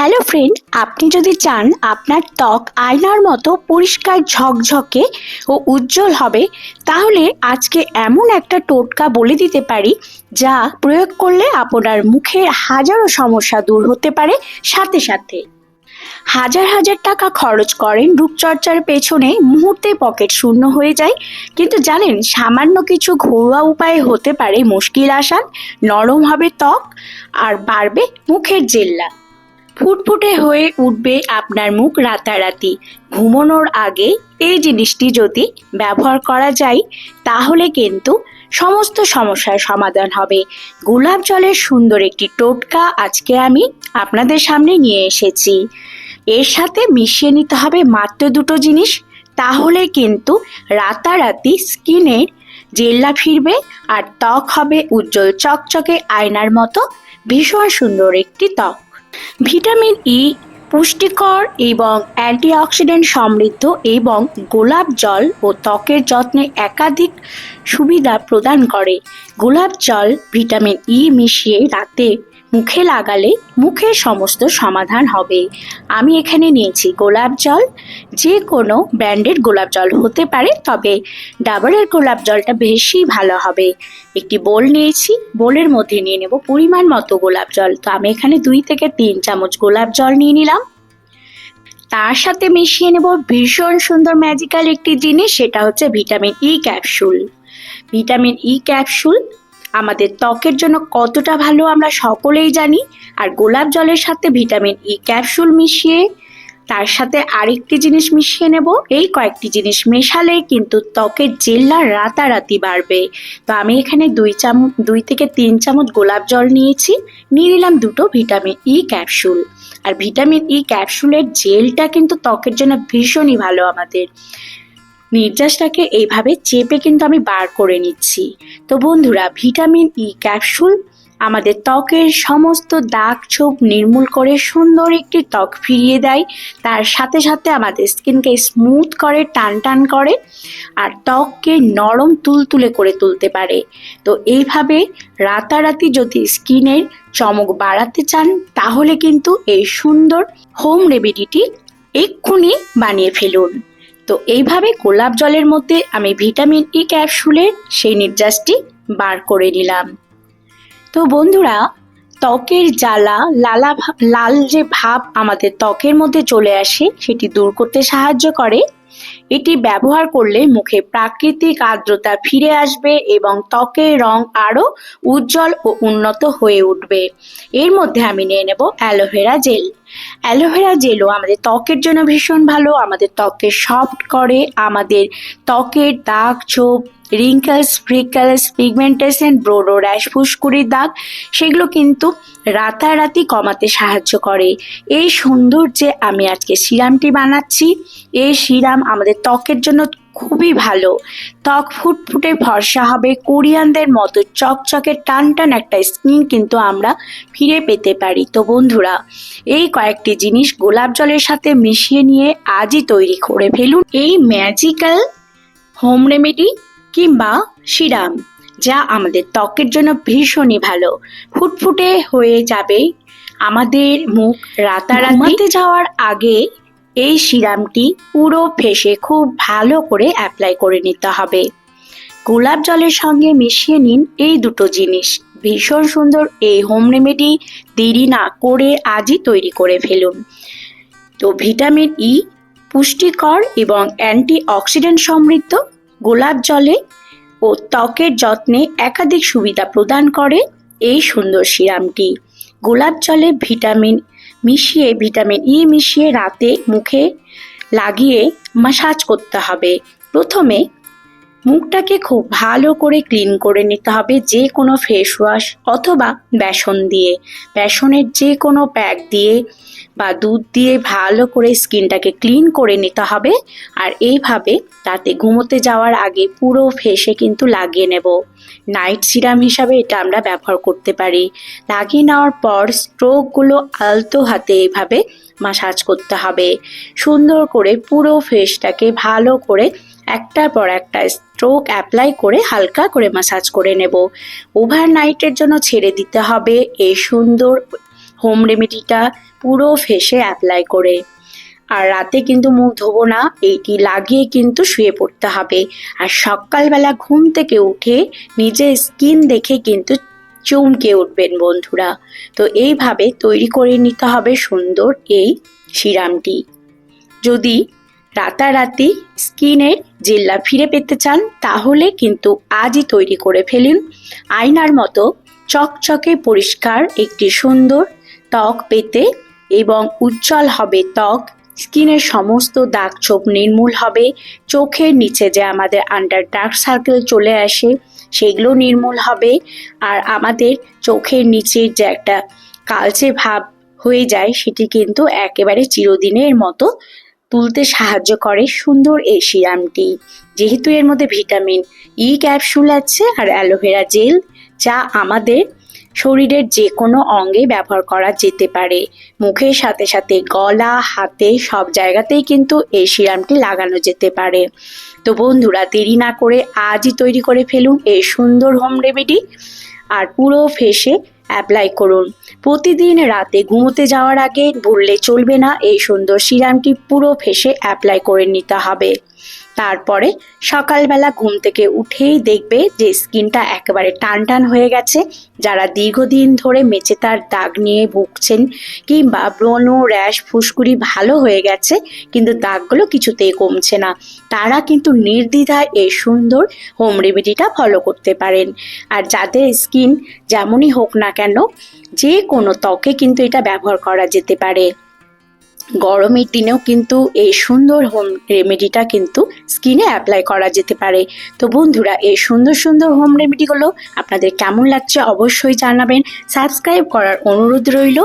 Hello friend আপনি যদি চান আপনার ত্বক আয়নার মতো পরিষ্কার ঝকঝকে ও উজ্জ্বল হবে, তাহলে আজকে এমন একটা টোটকা বলে দিতে পারি যা প্রয়োগ করলে আপনার মুখের হাজারো সমস্যা দূর হতে পারে সাথে সাথে। হাজার হাজার টাকা খরচ করেন রূপচর্চার পেছনে মুহূর্তে পকেট শূন্য হয়ে যায়। কিন্তু জানেন, সামান্য কিছু ঘরোয়া উপায়ে হতে পারে মুশকিল আসান, নরম হবে ত্বক, আর বাড়বে মুখের জেল্লা। ফুটফুটে হয়ে উঠবে আপনার মুখ রাতারাতি। ঘুমানোর আগে এই জিনিসটি যদি ব্যবহার করা যায়, তাহলে কিন্তু সমস্ত সমস্যার সমাধান হবে। গোলাপ জলের সুন্দর একটি টোটকা আজকে আমি আপনাদের সামনে নিয়ে এসেছি। এর সাথে মিশিয়ে নিতে হবে মাত্র দুটো জিনিস, তাহলে কিন্তু রাতারাতি স্কিনের জেল্লা ফিরবে আর ত্বক হবে উজ্জ্বল চকচকে আয়নার মতো। ভীষণ সুন্দর একটি ত্বক। ভিটামিন ই পুষ্টিকর এবং অ্যান্টিঅক্সিডেন্ট সমৃদ্ধ এবং গোলাপ জল ও ত্বকের যত্নে একাধিক সুবিধা প্রদান করে। গোলাপ জল ভিটামিন ই মিশিয়ে রাতে মুখে লাগালে মুখের সমস্ত সমাধান হবে। আমি এখানে নিয়েছি গোলাপ জল। যে কোনো ব্র্যান্ডের গোলাপ জল হতে পারে, তবে ডাবরের গোলাপ জলটা বেশি ভালো হবে। একটি বোল নিয়েছি, বোলের মধ্যে নিয়ে নেব পরিমাণ মতো গোলাপ জল। তো আমি এখানে দুই থেকে তিন চামচ গোলাপ জল নিয়ে নিলাম। তার সাথে মিশিয়ে নেব ভীষণ সুন্দর ম্যাজিক্যাল একটি জিনিস, সেটা হচ্ছে vitamin E capsule vitamin E capsule আমাদের ত্বকের জন্য কতটা ভালো আমরা সকলেই জানি। আর গোলাপ জলের সাথে ভিটামিন ই ক্যাপসুল মিশিয়ে তার সাথে আরেকটি জিনিস মিশিয়ে নেব। এই কয়েকটি জিনিস মেশালে কিন্তু ত্বকের জেল্লা রাতারাতি বাড়বে। তো আমি এখানে দুই চামচ, দুই থেকে তিন চামচ গোলাপ জল নিয়েছি। নিয়ে নিলাম দুটো ভিটামিন ই ক্যাপসুল আর ভিটামিন ই ক্যাপসুলের জেলটা কিন্তু ত্বকের জন্য ভীষণই ভালো আমাদের। নির্যাসটাকে এইভাবে চেপে কিন্তু আমি বার করে নিচ্ছি। তো বন্ধুরা, ভিটামিন ই ক্যাপসুল আমাদের ত্বকের সমস্ত দাগ ছোপ নির্মূল করে সুন্দর একটি ত্বক ফিরিয়ে দেয়। তার সাথে সাথে আমাদের স্কিনকে স্মুথ করে, টান টান করে আর ত্বককে নরম তুলতুলে করে তুলতে পারে। তো এইভাবে রাতারাতি যদি স্কিনের চমক বাড়াতে চান, তাহলে কিন্তু এই সুন্দর হোম রেমেডিটি এক্ষুনি বানিয়ে ফেলুন। তো এইভাবে গোলাপ জলের মধ্যে আমি ভিটামিন ই ক্যাপসুলে সেই নির্যাসটি বার করে নিলাম। তো বন্ধুরা, ত্বকের জ্বালা, লালা ভাব- লাল যে ভাব আমাদের ত্বকের মধ্যে চলে আসে, সেটি দূর করতে সাহায্য করে। এটি ব্যবহার করলে মুখে প্রাকৃতিক আর্দ্রতা ফিরে আসবে এবং ত্বকের রং আরও উজ্জ্বল ও উন্নত হয়ে উঠবে। এর মধ্যে আমি নিয়ে নেব অ্যালোভেরা জেল। অ্যালোভেরা জেলও আমাদের ত্বকের জন্য ভীষণ ভালো, আমাদের ত্বকে সফট করে, আমাদের ত্বকের দাগ, ছোপ রিঙ্কেলস ফ্রিকেলস পিগমেন্টেশন ব্রোডো র্যাশ ফুসকুড়ির দাগ, সেগুলো কিন্তু রাতারাতি কমাতে সাহায্য করে। এই সুন্দর যে আমি আজকে সিরামটি বানাচ্ছি। এই সিরাম আমাদের ত্বকের জন্য খুবই ভালো। ত্বক ফুটফুটে ফর্সা হবে, কোরিয়ানদের মতো চকচকে টান টান একটা স্কিন কিন্তু আমরা ফিরে পেতে পারি। তো বন্ধুরা, এই কয়েকটি জিনিস গোলাপ জলের সাথে মিশিয়ে নিয়ে আজই তৈরি করে ফেলুন। এই ম্যাজিক্যাল হোম রেমেডি কিংবা সিরাম যা আমাদের ত্বকের জন্য ভীষণই ভালো। ফুটফুটে হয়ে যাবে আমাদের মুখ রাতারাতি। যাওয়ার আগে এই সিরামটি পুরো ফেসে খুব ভালো করে অ্যাপ্লাই করে নিতে হবে। গোলাপ জলের সঙ্গে মিশিয়ে নিন এই দুটো জিনিস। ভীষণ সুন্দর এই হোম রেমেডি দেরি না করে আজই তৈরি করে ফেলুন। তো ভিটামিন ই পুষ্টিকর এবং অ্যান্টি অক্সিডেন্ট সমৃদ্ধ গোলাপ জলে ও ত্বকের যত্নে একাধিক সুবিধা প্রদান করে এই সুন্দর সিরামটি। গোলাপ জলে ভিটামিন মিশিয়ে, ভিটামিন ই মিশিয়ে রাতে মুখে লাগিয়ে মাসাজ করতে হবে। প্রথমে মুখটাকে খুব ভালো করে ক্লিন করে নিতে হবে যে কোনো ফেস ওয়াশ অথবা বেসন দিয়ে। বেসনের যে কোনো প্যাক দিয়ে বা দুধ দিয়ে ভালো করে স্কিনটাকে ক্লিন করে নিতে হবে। আর এইভাবে রাতে ঘুমোতে যাওয়ার আগে পুরো ফেসে কিন্তু লাগিয়ে নেব। নাইট সিরাম হিসাবে এটা আমরা ব্যবহার করতে পারি। লাগিয়ে নেওয়ার পর স্ট্রোকগুলো আলতো হাতে এইভাবে মাসাজ করতে হবে। সুন্দর করে পুরো ফেসটাকে ভালো করে একটার পর একটা স্ট্রোক অ্যাপ্লাই করে হালকা করে মাসাজ করে নেব। ওভার নাইটের জন্য ছেড়ে দিতে হবে। এই সুন্দর হোম রেমেডিটা পুরো ফেসে অ্যাপ্লাই করে। আর রাতে কিন্তু মুখ ধোবো না, এইটি লাগিয়ে কিন্তু শুয়ে পড়তে হবে। আর সকালবেলা ঘুম থেকে উঠে নিজের স্কিন দেখে কিন্তু চমকে উঠবেন বন্ধুরা। তো এইভাবে তৈরি করে নিতে হবে সুন্দর এই সিরামটি। যদি রাতারাতি স্কিনের জেল্লা ফিরে পেতে চান, তাহলে কিন্তু আজই তৈরি করে ফেলুন। আয়নার মতো চকচকে পরিষ্কার একটি সুন্দর ত্বক পেতে এবং উজ্জ্বল হবে ত্বক। স্কিনের সমস্ত দাগ ছোপ নির্মূল হবে। চোখের নিচে যে আমাদের আন্ডার ডার্ক সার্কেল চলে আসে, সেগুলো নির্মূল হবে। আর আমাদের চোখের নিচের যে একটা কালচে ভাব হয়ে যায়, সেটি কিন্তু একেবারে চিরদিনের মতো তুলতে সাহায্য করে সুন্দর এই সিরামটি। যেহেতু এর মধ্যে ভিটামিন ই ক্যাপসুল আছে আর অ্যালোভেরা জেল, যা আমাদের শরীরের যে কোনো অঙ্গে ব্যবহার করা যেতে পারে। মুখের সাথে সাথে গলা, হাতে সব জায়গাতেই কিন্তু এই সিরামটি লাগানো যেতে পারে। তো বন্ধুরা, দেরি না করে আজই তৈরি করে ফেলুন এই সুন্দর হোম রেমেডি আর পুরো ফেসে অ্যাপ্লাই করুন। প্রতিদিন রাতে ঘুমোতে যাওয়ার আগে ভুললে চলবে না, এই সুন্দর সিরামটি পুরো ফেসে অ্যাপ্লাই করে নিতে হবে। তারপরে সকালবেলা ঘুম থেকে উঠেই দেখবে যে স্কিনটা একেবারে টান টান হয়ে গেছে। যারা দীর্ঘদিন ধরে মেচেতার দাগ নিয়ে ভুগছেন কিংবা ব্রণ, র্যাশ, ফুসকুড়ি ভালো হয়ে গেছে, কিন্তু দাগগুলো কিছুতেই কমছে না। তারা কিন্তু নির্দ্বিধায় এই সুন্দর হোম রেমেডিটা ফলো করতে পারেন। আর যাদের স্কিন যেমনই হোক না কেন? যে কোনো ত্বকে কিন্তু এটা ব্যবহার করা যেতে পারে। গরমের দিনেও কিন্তু এই সুন্দর হোম রেমেডিটা কিন্তু স্কিনে অ্যাপ্লাই করা যেতে পারে। তো বন্ধুরা, এই সুন্দর সুন্দর হোম রেমেডিগুলো আপনাদের কেমন লাগছে অবশ্যই জানাবেন। সাবস্ক্রাইব করার অনুরোধ রইল।